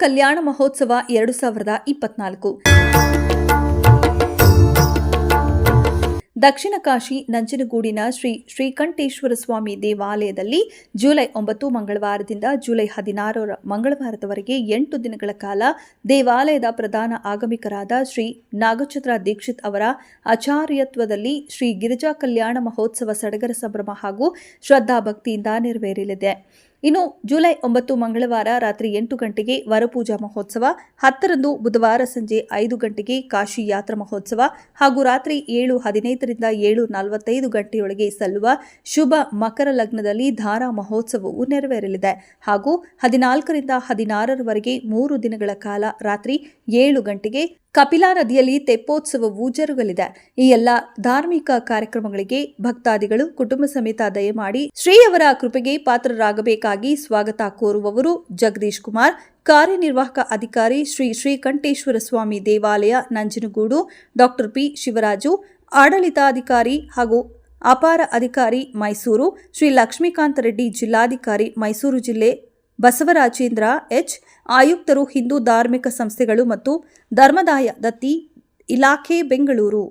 ಕಲ್ಯಾಣ ಮಹೋತ್ಸವ ಎರಡು ಸಾವಿರದ ಇಪ್ಪತ್ನಾಲ್ಕು. ದಕ್ಷಿಣ ಕಾಶಿ ನಂಜನಗೂಡಿನ ಶ್ರೀ ಶ್ರೀಕಂಠೇಶ್ವರ ಸ್ವಾಮಿ ದೇವಾಲಯದಲ್ಲಿ ಜುಲೈ ಒಂಬತ್ತು ಮಂಗಳವಾರದಿಂದ ಜುಲೈ ಹದಿನಾರರ ಮಂಗಳವಾರದವರೆಗೆ ಎಂಟು ದಿನಗಳ ಕಾಲ ದೇವಾಲಯದ ಪ್ರಧಾನ ಆಗಮಿಕರಾದ ಶ್ರೀ ನಾಗಚಂದ್ರ ದೀಕ್ಷಿತ್ ಅವರ ಆಚಾರ್ಯತ್ವದಲ್ಲಿ ಶ್ರೀ ಗಿರಿಜಾ ಕಲ್ಯಾಣ ಮಹೋತ್ಸವ ಸಡಗರ ಸಂಭ್ರಮ ಹಾಗೂ ಶ್ರದ್ಧಾಭಕ್ತಿಯಿಂದ ನೆರವೇರಲಿದೆ. ಇನ್ನು ಜುಲೈ ಒಂಬತ್ತು ಮಂಗಳವಾರ ರಾತ್ರಿ ಎಂಟು ಗಂಟೆಗೆ ವರಪೂಜಾ ಮಹೋತ್ಸವ, ಹತ್ತರಂದು ಬುಧವಾರ ಸಂಜೆ ಐದು ಗಂಟೆಗೆ ಕಾಶಿ ಯಾತ್ರಾ ಮಹೋತ್ಸವ ಹಾಗೂ ರಾತ್ರಿ ಏಳು ಹದಿನೈದರಿಂದ ಏಳು ನಲವತ್ತೈದು ಗಂಟೆಯೊಳಗೆ ಸಲ್ಲುವ ಶುಭ ಮಕರ ಲಗ್ನದಲ್ಲಿ ಧಾರಾ ಮಹೋತ್ಸವವು ನೆರವೇರಲಿದೆ ಹಾಗೂ ಹದಿನಾಲ್ಕರಿಂದ ಹದಿನಾರರವರೆಗೆ ಮೂರು ದಿನಗಳ ಕಾಲ ರಾತ್ರಿ ಏಳು ಗಂಟೆಗೆ ಕಪಿಲಾ ನದಿಯಲ್ಲಿ ತೆಪ್ಪೋತ್ಸವವು ಜರುಗಲಿದೆ ಈ ಎಲ್ಲ ಧಾರ್ಮಿಕ ಕಾರ್ಯಕ್ರಮಗಳಿಗೆ ಭಕ್ತಾದಿಗಳು ಕುಟುಂಬ ಸಮೇತ ದಯಮಾಡಿ ಶ್ರೀಯವರ ಕೃಪೆಗೆ ಪಾತ್ರರಾಗಬೇಕಾಗಿ ಸ್ವಾಗತ ಕೋರುವವರು ಜಗದೀಶ್ ಕುಮಾರ್, ಕಾರ್ಯನಿರ್ವಾಹಕ ಅಧಿಕಾರಿ ಶ್ರೀ ಶ್ರೀಕಂಠೇಶ್ವರ ಸ್ವಾಮಿ ದೇವಾಲಯ ನಂಜನಗೂಡು, ಡಾಕ್ಟರ್ ಪಿ ಶಿವರಾಜು, ಆಡಳಿತಾಧಿಕಾರಿ ಹಾಗೂ ಅಪಾರ ಅಧಿಕಾರಿ ಮೈಸೂರು, ಶ್ರೀ ಲಕ್ಷ್ಮೀಕಾಂತ ರೆಡ್ಡಿ ಜಿಲ್ಲಾಧಿಕಾರಿ ಮೈಸೂರು ಜಿಲ್ಲೆ ಬಸವರಾಜೇಂದ್ರ ಎಚ್ ಆಯುಕ್ತರು ಹಿಂದೂ ಧಾರ್ಮಿಕ ಸಂಸ್ಥೆಗಳು ಮತ್ತು ಧರ್ಮದಾಯ ದತ್ತಿ ಇಲಾಖೆ ಬೆಂಗಳೂರು.